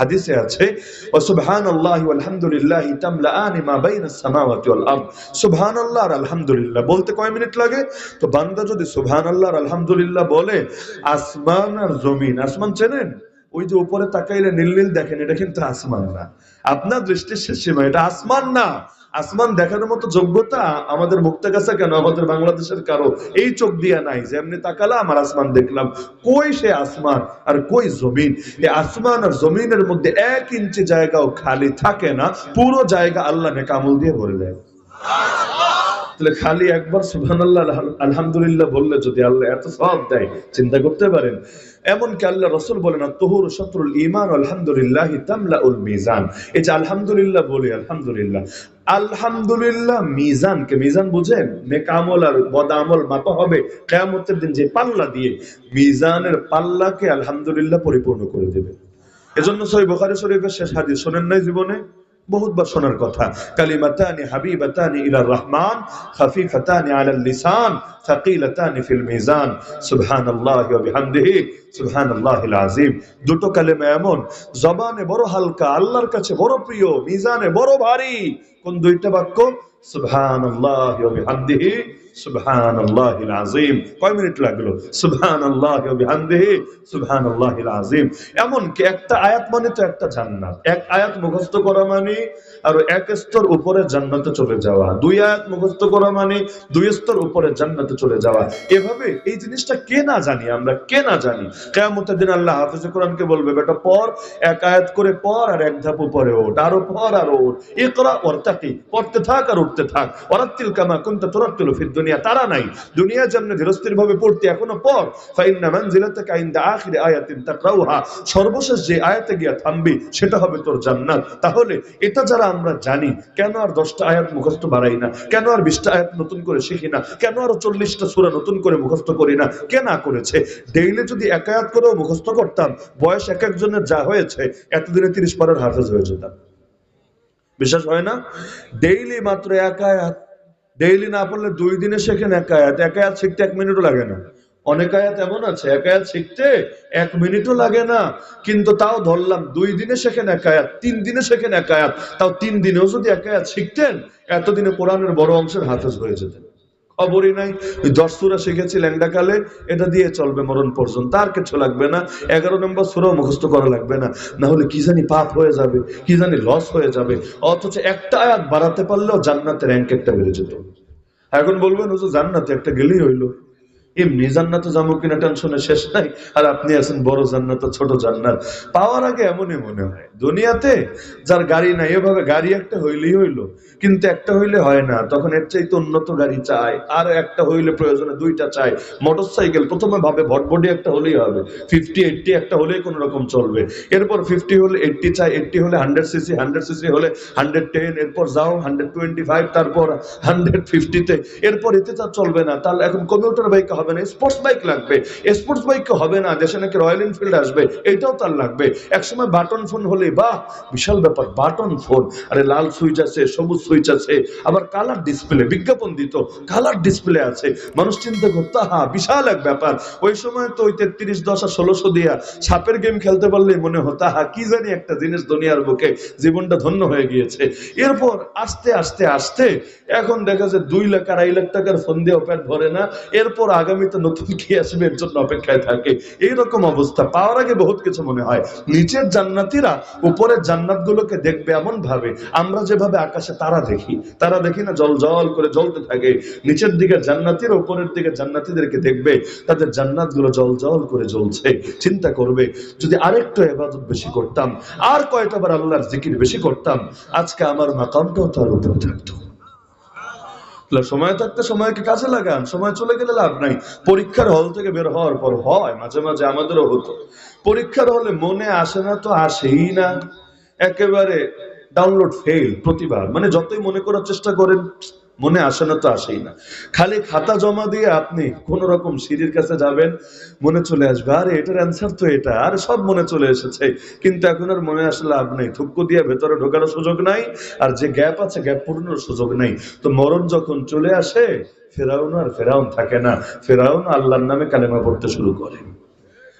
হাদিসে আছে সুবহানাল্লাহি ওয়ালহামদুলিল্লাহি তামলাআনি মা বাইনাস সামাওয়াতি ওয়াল আরদ। সুবহানাল্লাহ আর আলহামদুলিল্লাহ বলতে কয় মিনিট লাগে? তো বান্দা যদি সুবহানাল্লাহ আর আলহামদুলিল্লাহ বলে, আসমান আর জমিন। আসমান চেনেন? ওই যে উপরে তাকাইলে নীল নীল দেখেন, এটা কিন্তু আসমান না। আপনার দৃষ্টির শেষ সীমা, এটা আসমান না। আসমান দেখানোর মতো যোগ্যতা আমাদের মুক্তাগাছা কেন? আমাদের বাংলাদেশের কারও? এই চোখ দিয়া নাই যে এমনি তাকালাম আর আসমান দেখলাম। কই সে আসমান আর কই জমিন? এই আসমান আর জমিনের মধ্যে এক ইঞ্চি জায়গাও খালি থাকে না, পুরো জায়গা আল্লাহ নেকামল দিয়ে ভরে দেয়। তাহলে খালি একবার সুবহানাল্লাহ, আলহাম- আলহামদুলিল্লাহ বললে যদি আল্লাহ এত সব দেয়, চিন্তা করতে পারেন। এমনকি আল্লাহ রসুল বলেন তহুর শত্রুল ইমান আলহামদুলিল্লাহ তামলাউল মিজান। এই যে আলহামদুলিল্লাহ বলি, আলহামদুলিল্লাহ। আলহামদুলিল্লাহ মিজানকে মিজান বুঝেন? নেকামল আর বদামল মাপা হবে কেয়ামতের দিন যে পাল্লা দিয়ে মিজানের পাল্লাকে আলহামদুলিল্লাহ পরিপূর্ণ করে দেবে। এজন্য সহি বুখারী শরীফের শেষ হাদিস শোনেন নাই জীবনে? বহুতবার শোনার কথা। কালিমাতানি হাবিবাতানি ইলার রহমান, খাফিফাতানি আলাল লিসান থাকিলাতানি ফিল মিজান। সুবহানাল্লাহি ওয়া বিহামদিহি, সুবহানাল্লাহিল আযীম। দুটো কালেমা এমন, জবানে বড় হালকা, আল্লাহর কাছে বড় প্রিয়, মিজানে বড় ভারী। কোন দুইটা বাক্য? সুবহানাল্লাহি ওয়া বিহামদিহি সুবহানাল্লাহিল আযীম। কয় মিনিট লাগল? বিহামদিহি এমন কি একটা আয়াত মানে তো একটা জান্নাত। এক আয়াত মুখস্থ করা মানে আর এক স্তর উপরে জান্নাতে চলে যাওয়া। দুই আয়াত মুখস্থ করা মানে দুই স্তর উপরে জান্নাতে চলে যাওয়া। এভাবে এই জিনিসটা কে না জানি, আমরা কে না জানি। কিয়ামতের দিন আল্লাহ হাফেজে কোরআনকে বলবে, বেটা পর এক আয়াত করে পর আর এক ধাপ উপরে ওঠ। আরও পর আরও ওঠ। ইকরা ওয়ারতাকি। পড়তে থাক আর উঠতে থাক। ওয়ারাত্তিল কামা কুনতা ফিদ দুনিয়া তারা নাই। দুনিয়া যেমন ধীরস্থির ভাবে পড়তে এখনও পর। সর্বশেষ যে আয়াতে গিয়া থামবি, সেটা হবে তোর জান্নাত। তাহলে এটা যারা আমরা জানি, কেন আর দশটা আয়াত মুখস্থ বাড়াই না? কেন আর বিশটা আয়াত নতুন করে শিখি না? কেন আর চল্লিশটা সূরা নতুন করে মুখস্থ করি না করেছে? ডেইলি যদি এক আয়াত করেও মুখস্থ করতাম, বয়স এক একজনের যা হয়েছে, এতদিনে তিরিশ পারের হাফেজ হয়ে যেতাম। বিশ্বাস হয় না? ডেইলি মাত্র এক আয়াত ডেইলি না পড়লে দুই দিনে শেখেন এক আয়াত। এক আয়াত শিখতে এক মিনিটও লাগে না। অনেক আয়াত এমন আছে, এক আয়াত শিখতে এক মিনিটও লাগে না। কিন্তু তাও ধরলাম, দুই দিনে শেখেন এক আয়াত, তিন দিনে শেখেন এক আয়াত। তাও তিন দিনেও যদি এক আয়াত শিখতেন, এতদিনে কোরআনের বড় অংশের হাফেজ হয়ে যেতেন। খবরই নাই। ওই দশ সুরা শিখেছি ল্যাংডাকালে, এটা দিয়ে চলবে মরণ পর্যন্ত। আর কিছু লাগবে না। এগারো নম্বর সুরাও মুখস্থ করা লাগবে না। না হলে কি জানি পাপ হয়ে যাবে, কি জানি লস হয়ে যাবে। অথচ একটা আয়াত বাড়াতে পারলেও জান্নাতের র্যাঙ্ক একটা বেড়ে যেত। এখন বলবেন, হুজুর, জান্নাতে একটা গেলেই হইল। এমনি জান্নাতে যাব কিনা টেনশনে শেষ নাই। আর আপনি আছেন বড় জান্নাত, ছোট জান্নাত। পাওয়ার আগে এমনই মনে হয়। দুনিয়াতে যার গাড়ি নাই, এভাবে গাড়ি একটা হইলেই হইল। কিন্তু একটা হইলে হয় না। তখন এর চাইতে উন্নত গাড়ি চাই। আর একটা হইলে প্রয়োজনে দুইটা চাই। মোটর সাইকেল প্রথমে ভাবে ভটভটি একটা হলেই হবে। ফিফটি, এইটটি একটা হলেই কোন রকম চলবে। এরপর ফিফটি হলে এইটটি চাই, এইটটি হলে হান্ড্রেড সিসি হান্ড্রেড সিসি হলে হান্ড্রেড টেন, এরপর যাও হান্ড্রেড টোয়েন্টি ফাইভ, তারপর হান্ড্রেড ফিফটিতে। এরপর এতে চলবে না। তাহলে এখন কম্পিউটার বাইক হবে না স্পোর্টস বাইক লাগবে। স্পোর্টস বাইক হবে না, দেশে নাকি রয়্যাল এনফিল্ড আসবে, এটাও তার লাগবে। একসময় বাটন ফোন হলে, বাহ, বিশাল ব্যাপার, বাটন ফোন আরে লাল সুইচ আছে, সবুজ সুইচ আছে, আবার কালার ডিসপ্লে বিজ্ঞাপন দিত কালার ডিসপ্লে আছে। মানুষ চিন্তা করতো হা বিশাল এক ব্যাপার। ওই সময় তো ওই তেত্রিশ, দশ আর ষোলোশো দিয়া সাপের গেম খেলতে পারলে মনে হতো হা কি জানি একটা জিনিস দুনিয়ার বুকে, জীবনটা ধন্য হয়ে গিয়েছে। এরপর আস্তে আস্তে আস্তে, এখন দেখা যায় দুই লাখ, আড়াই লাখ টাকার ফোন দিয়ে পেট ভরে না। এরপর আগামীতে নতুন কি আসবে এর জন্য অপেক্ষায় থাকে। এইরকম অবস্থা। পাওয়ার আগে বহুত কিছু মনে হয়। নিচের জান্নাতিরা উপরের জান্নাত গুলোকে দেখবে এমন ভাবে আমরা যেভাবে আকাশে তারা দেখি তারা দেখি না জল জল করে জ্বলতে থাকে। নিচের দিকে জান্নাতির উপরের দিকে জান্নাতিদেরকে দেখবে, তাদের জান্নাতগুলো জল জল করে জ্বলছে। চিন্তা করবে, যদি আরেকটু এবাদত বেশি করতাম, আর কয়টা বার আল্লাহর জিকির বেশি করতাম, আজকে আমার মাকামটাও তার উপরে থাকতো। সময় থাকতে সময়কে কাছে লাগান, সময় চলে গেলে লাভ নাই। পরীক্ষার হল থেকে বের হওয়ার পর হয়, মাঝে মাঝে আমাদেরও হতো। পরীক্ষার হলে মনে আসে না তো আসেই না। একেবারে ডাউনলোড ফেল প্রতিবার। মানে যতই মনে করার চেষ্টা করেন মনে আসে না তো আসেই না। খালি খাতা জমা দিয়ে আপনি কোন রকম সিঁড়ির কাছে যাবেন, মনে চলে আসবে, আরে এটার অ্যান্সার তো এটা, আর সব মনে চলে এসেছে। কিন্তু এখন আর মনে আসলে লাভ নেই। থুক্কু দিয়ে ভেতরে ঢোকানোর সুযোগ নাই, আর যে গ্যাপ আছে, গ্যাপ পূরণের সুযোগ নেই। তো মরণ যখন চলে আসে, ফেরাউন আর ফেরাউন থাকে না। ফেরাউন আল্লাহর নামে কালেমা পড়তে শুরু করে।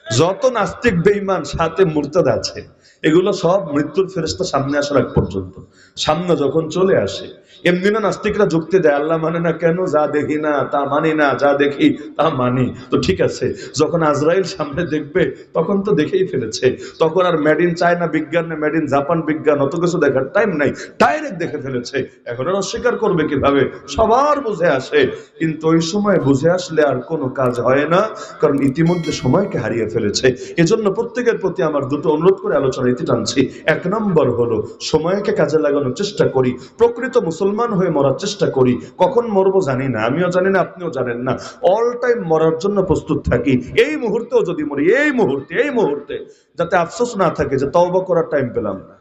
যত নাস্তিক বেঈমান সাথে মুরতাদ আছে, এগুলো সব মৃত্যুর ফেরেস্তা সামনে আসার আগ পর্যন্ত। সামনে যখন চলে আসে এমনি না নাস্তিকরা যুক্তি দেয়, আল্লাহ মানে না কেন যা দেখি না, তা মানি না, যা দেখি তা মানি। তো ঠিক আছে, যখন আজরাইল সামনে দেখবে, তখন তো দেখেই ফেলেছে। তখন আর মেড ইন চায়না বিজ্ঞান না মেড ইন জাপান বিজ্ঞান, অত কিছু দেখার টাইম নাই। ডাইরেক্ট দেখে ফেলেছে। এখন আর অস্বীকার করবে কীভাবে? সবার বুঝে আসে। কিন্তু ওই সময় বুঝে আসলে আর কোনো কাজ হয় না, কারণ ইতিমধ্যে সময়কে হারিয়ে ফেলেছে। এজন্য প্রত্যেকের প্রতি আমার দুটো অনুরোধ করে আলোচনা ইতি টানছি। এক নম্বর হলো, সময়কে কাজে লাগানোর চেষ্টা করি। প্রকৃত মুসলমান হয়ে মরার চেষ্টা করি, কখন মরবো জানি না, আমিও জানি না, আপনিও জানেন না। অল টাইম মরার জন্য প্রস্তুত থাকি, এই মুহূর্তেও যদি মরি, এই মুহূর্তে এই মুহূর্তে, যাতে আফসোস না থাকে যে তওবা করার টাইম পেলাম। না